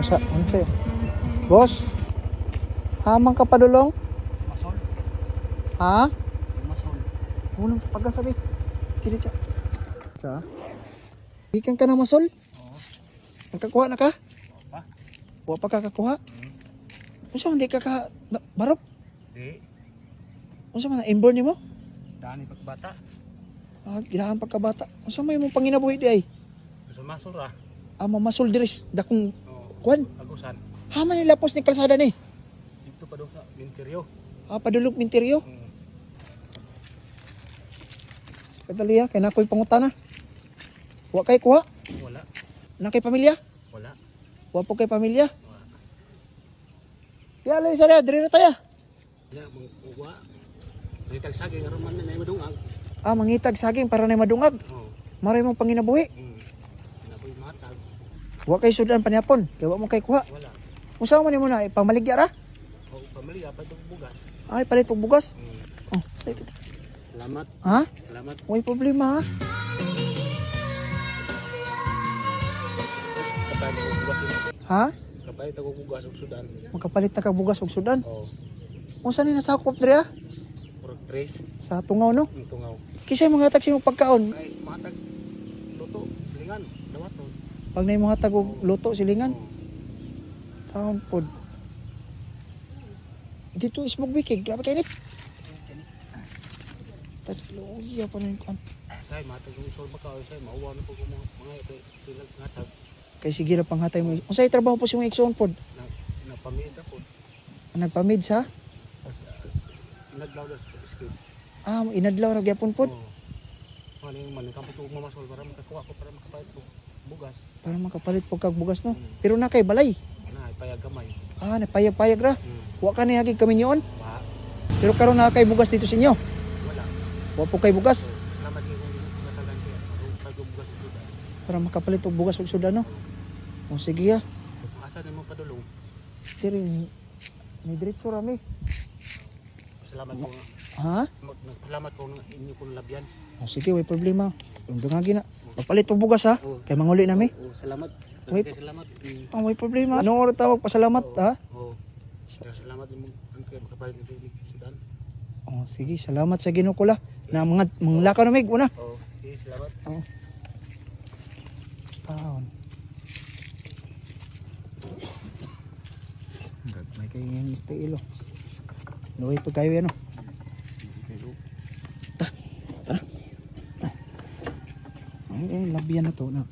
mo sa, ano sa'yo? Boss? Hamang ka padulong? Masol. Ha? Masol. Unang pagkasabi. Kili siya. Sa? Ikan ka na masol? Oo. Nagkakuha na ka? Pa. Huwa pa ka kakuha? Unsa man di ka ka ba- barok? Di. Unsa man na inborn nimo? Dani pagkabata. Ah, ginahan pagkabata. Unsa may mong panginabuhi di ay? Gusto masol ra. Ah, mamasol diris dakong. Kwan. Agusan. Haman nila pos ni kalsada ni. Dito pa sa interior. Ah, padulog minteryo. Mm. Kadali ha, kay nakoy pangutana. Wa kay kuha? Wala. Na kay pamilya? Wala. Wa po kay pamilya? Wala. Kaya lang sa diri na tayo. Ya, uwa. Ritag saging aron man na madungag. Ah, mangitag saging para na madungag. Oo. Maray mong panginabuhi. Mm. Wa kay sudan panyapon. Kay wa mo kay kuha. Wala. Unsa man nimo na pamaligya ra? O pamilya pa itong bugas. Ay, palit og bugas. Mm. Oh, ito. Salamat. Ha? Salamat. Way problema ha. Bugas. Ha? Kapay ko bugas og sudan. Magkapalit na ka bugas og sudan. Oo. Unsa ni nasakop diri? Pork trace. Sa tungaw no? Tungaw. Kisay mga tag sa imong pagkaon. Ay, matag. Luto. Lingan. Dawat. Pag na imong hatag og luto silingan, taon pod. Dito ismog bikig, grabe kay nit. Tatlo, iya pa kan. Say, matag yung sol baka. Say, mauwa na po ko mga mga ito. Sila ngatag. Kay sige ra panghatay mo. Unsay trabaho po si mong igsoon pod? Na, na pamilya po. Nagpamid sa? Tapos, naglaw na sa skid. Ah, inadlaw na gyapon pod Oo. Ano yung man, kampot ko mamasol para makakuha ko para makapait ko. Bugas. para makapalit po kag bugas no. Mm. Pero na kay balay. Na, ipayag gamay. Ah, napayag-payag ra. Hmm. Wa ka ni hagig kami niyon. Wa. Pero karon na kay bugas dito sa inyo. Wala. Wa po kay bugas para makapalit og bugas og sudan no. O sige ha. Asa na mo padulong. Pero may diretso rami. Salamat nga. Ha? Nagpalamat ko ng inyo kong labyan. O sige, way problema. Dungagi na. Magpalit og bugas ha. Oo. Kay manguli. Oo, salamat. Wait. Wait. Salamat. Mm. Ah, way problema. Ano oras tawag pasalamat ha? Oo. Kaya Salamat yung ang kaya makapalit yung sudan. Oh, sige, salamat sa Ginoo ko la. Na mga mga lakaw na mig una. Oo. Sige, salamat. Oh. Taon. May kayo yung istilo. Luwi pa kayo yan oh. Ay, ay, labiyan na to na.